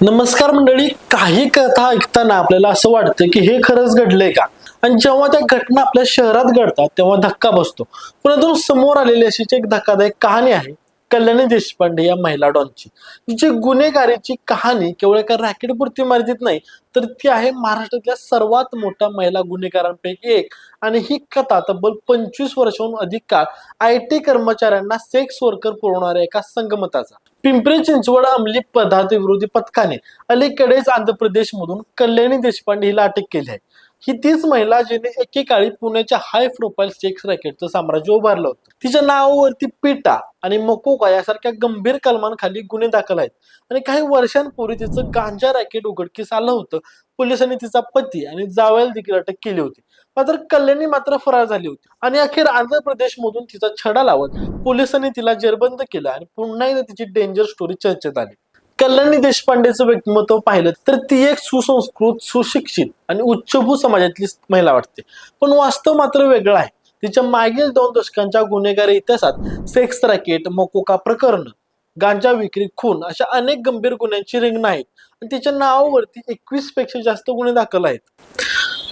नमस्कार मंडळी काही कथा ऐकताना आपल्याला असं वाटतं की हे खरंच घडलंय का? आणि जेव्हा त्या घटना आपल्या शहरात घडतात तेव्हा धक्का बसतो. परंतु समोर आलेली अशीच एक धक्कादायक कहाणी आहे कल्याणी देशपांडे या महिला डॉनची. तिची गुन्हेगारीची कहाणी केवळ एका रॅकेटपुरती मर्यादित नाही तर ती आहे महाराष्ट्रातल्या सर्वात मोठ्या महिला गुन्हेगारांपैकी एक. आणि ही कथा तब्बल पंचवीस वर्षाहून अधिक काळ आय टी कर्मचाऱ्यांना सेक्स वर्कर पुरवणाऱ्या एका संगमताचा. पिंपरी चिंचवड अंमली पदार्थ विरोधी पथकाने अलीकडेच आंध्र प्रदेशमधून कल्याणी देशपांडे हिला अटक केली आहे. ही तीच महिला जिने एकेकाळी पुण्याच्या हाय प्रोफाईल सेक्स रॅकेटचं साम्राज्य उभारलं होतं. तिच्या नावावरती पिटा आणि मकोका यासारख्या गंभीर कलमांखाली गुन्हे दाखल आहेत. आणि काही वर्षांपूर्वी तिचं गांजा रॅकेट उघडकीस आलं होतं. पोलिसांनी तिचा पती आणि जावयाला देखील अटक केली होती. मात्र कल्याणी मात्र फरार झाली होती. आणि अखेर आंध्र प्रदेशमधून तिचा छडा लावत पोलिसांनी तिला जेरबंद केला आणि पुन्हा एकदा तिची डेंजर स्टोरी चर्चेत आली. कल्याणी देशपांडेचं व्यक्तिमत्व पाहिलं तर ती एक सुसंस्कृत सुशिक्षित आणि उच्चभू समाजातली महिला वाटते. पण वास्तव मात्र वेगळं आहे. तिच्या मागील दोन दशकांच्या गुन्हेगारी इतिहासात सेक्स रॅकेट मकोका प्रकरण गांजा विक्री खून अशा अनेक गंभीर गुन्ह्यांची रिंगण आहेत आणि तिच्या नावावरती एकवीसपेक्षा जास्त गुन्हे दाखल आहेत.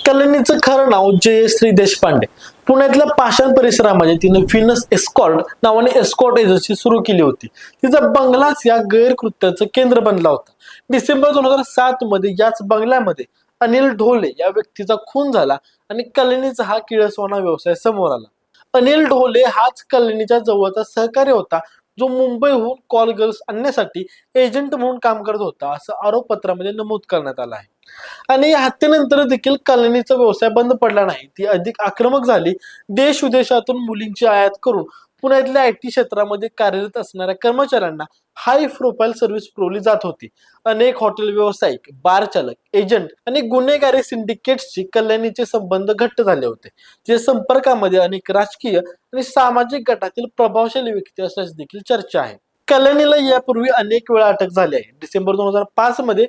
कलनीचं खरं नाव जयश्री देशपांडे. पुण्यातल्या पाषाण परिसरामध्ये तिने फिनस एस्कॉर्ट नावाने एस्कॉर्ट एजन्सी सुरू केली होती. तिचा बंगलाच या गैरकृत्याचं केंद्र बनला होता. डिसेंबर दोन हजार सात मध्ये याच बंगल्यामध्ये अनिल ढोले या व्यक्तीचा खून झाला आणि कलनीचा हा किळसवाना व्यवसाय समोर आला. अनिल ढोले हाच कलनीच्या जवळचा सहकार्य होता जो मुंबईहून कॉल गर्ल्स आणण्यासाठी एजंट म्हणून काम करत होता असं आरोपपत्रामध्ये नमूद करण्यात आलं आहे. आणि या हत्येनंतर देखील कल्याणीचा व्यवसाय बंद पडला नाही. ती अधिक आक्रमक झाली. देश विदेशातून मुलींची आयात करून पुण्यातल्या आय टी क्षेत्रामध्ये कार्यरत असणाऱ्या कर्मचाऱ्यांना हाय प्रोफाईल सर्व्हिस पुरवली जात होती. अनेक हॉटेल व्यावसायिक बार चालक एजंट आणि गुन्हेगारी सिंडिकेट्सची कल्याणीचे संबंध घट्ट झाले होते. जे संपर्कामध्ये अनेक राजकीय आणि सामाजिक गटातील प्रभावशाली व्यक्ती असल्याची देखील चर्चा आहे. कल्याणीला यापूर्वी अनेक वेळा अटक झाली आहे. डिसेंबर दोन हजार पाच मध्ये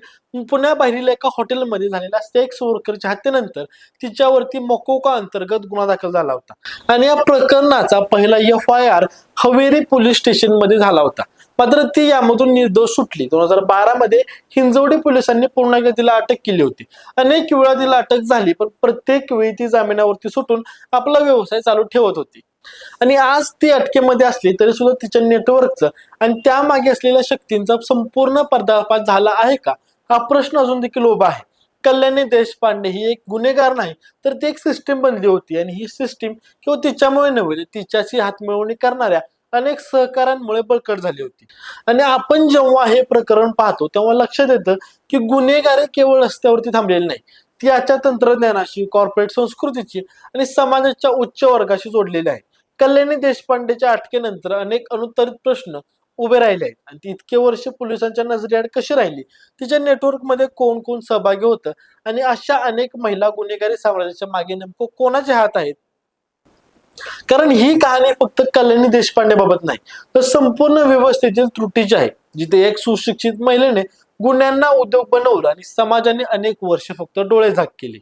पुण्याबाहेरील एका हॉटेलमध्ये झालेल्या सेक्स वर्करच्या हत्येनंतर तिच्यावरती मकोका अंतर्गत गुन्हा दाखल झाला होता. आणि या प्रकरणाचा पहिला F I R Haveri police स्टेशनमध्ये झाला होता. मात्र ती यामधून निर्दोष सुटली. दोन हजार बारा मध्ये हिंजवडी पोलिसांनी पुन्हा एकदा तिला अटक केली होती. अनेक वेळा तिला अटक झाली पण प्रत्येक वेळी ती जामिनावरती सुटून आपला व्यवसाय चालू ठेवत होती. आणि आज ती अटकेमध्ये असली तरी सुद्धा तिच्या नेटवर्कचं आणि त्यामागे असलेल्या शक्तींचा संपूर्ण पर्दाफाश झाला आहे का? हा प्रश्न अजून देखील उभा आहे. कल्याणी देशपांडे ही एक गुन्हेगार नाही तर ती एक सिस्टीम बनली होती आणि ही सिस्टीम किंवा तिच्यामुळे नव्हे तिच्याशी हातमिळवणी करणाऱ्या अनेक सहकारांमुळे बळकट झाली होती. आणि आपण जेव्हा हे प्रकरण पाहतो तेव्हा लक्षात येतं की गुन्हेगारी केवळ रस्त्यावरती थांबलेली नाही ती आजच्या तंत्रज्ञानाशी कॉर्पोरेट संस्कृतीची आणि समाजाच्या उच्च वर्गाशी जोडलेली आहे. कल्याणी देशपांडेच्या अटकेनंतर अनेक अनुत्तरित प्रश्न उभे राहिले आहेत. आणि ती इतके वर्ष पोलिसांच्या नजरेआड कशी राहिली? तिच्या नेटवर्कमध्ये कोण कोण सहभागी होतं? आणि अशा अनेक महिला गुन्हेगारी साम्राज्याच्या मागे नेमकं कोणाचे हात आहेत? कारण ही कहाणी फक्त कल्याणी देशपांडे बाबत नाही. तर संपूर्ण व्यवस्थेतील त्रुटीची आहे जिथे एक सुशिक्षित महिलेने गुन्ह्यांना उद्योग बनवलं आणि समाजाने अनेक वर्ष फक्त डोळे झाक केले.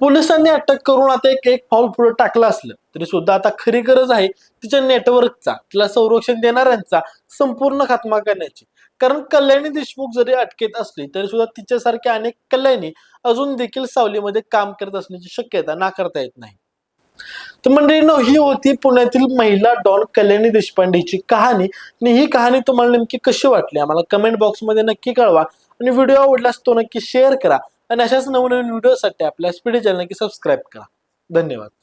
पोलिसांनी अटक करून आता एक एक पाऊल पुढे टाकलं असलं तरी सुद्धा आता खरी गरज आहे तिच्या नेटवर्कचा तिला संरक्षण देणाऱ्यांचा संपूर्ण खात्मा करण्याची. कारण कल्याणी देशमुख जरी अटकेत असली तरी सुद्धा तिच्यासारख्या अनेक कल्याणी अजून देखील सावलीमध्ये काम करत असण्याची शक्यता नाकारता येत नाही. तर मंडळींनो ही होती पुण्यातील महिला डॉन कल्याणी देशपांडेची कहाणी. आणि ही कहाणी तुम्हाला नेमकी कशी वाटली? आम्हाला कमेंट बॉक्समध्ये नक्की कळवा. आणि व्हिडिओ आवडल्यास तो नक्की शेअर करा. आणि अशाच नवनवीन व्हिडिओसाठी आपल्या स्पीड चॅनल की सबस्क्राईब करा. धन्यवाद.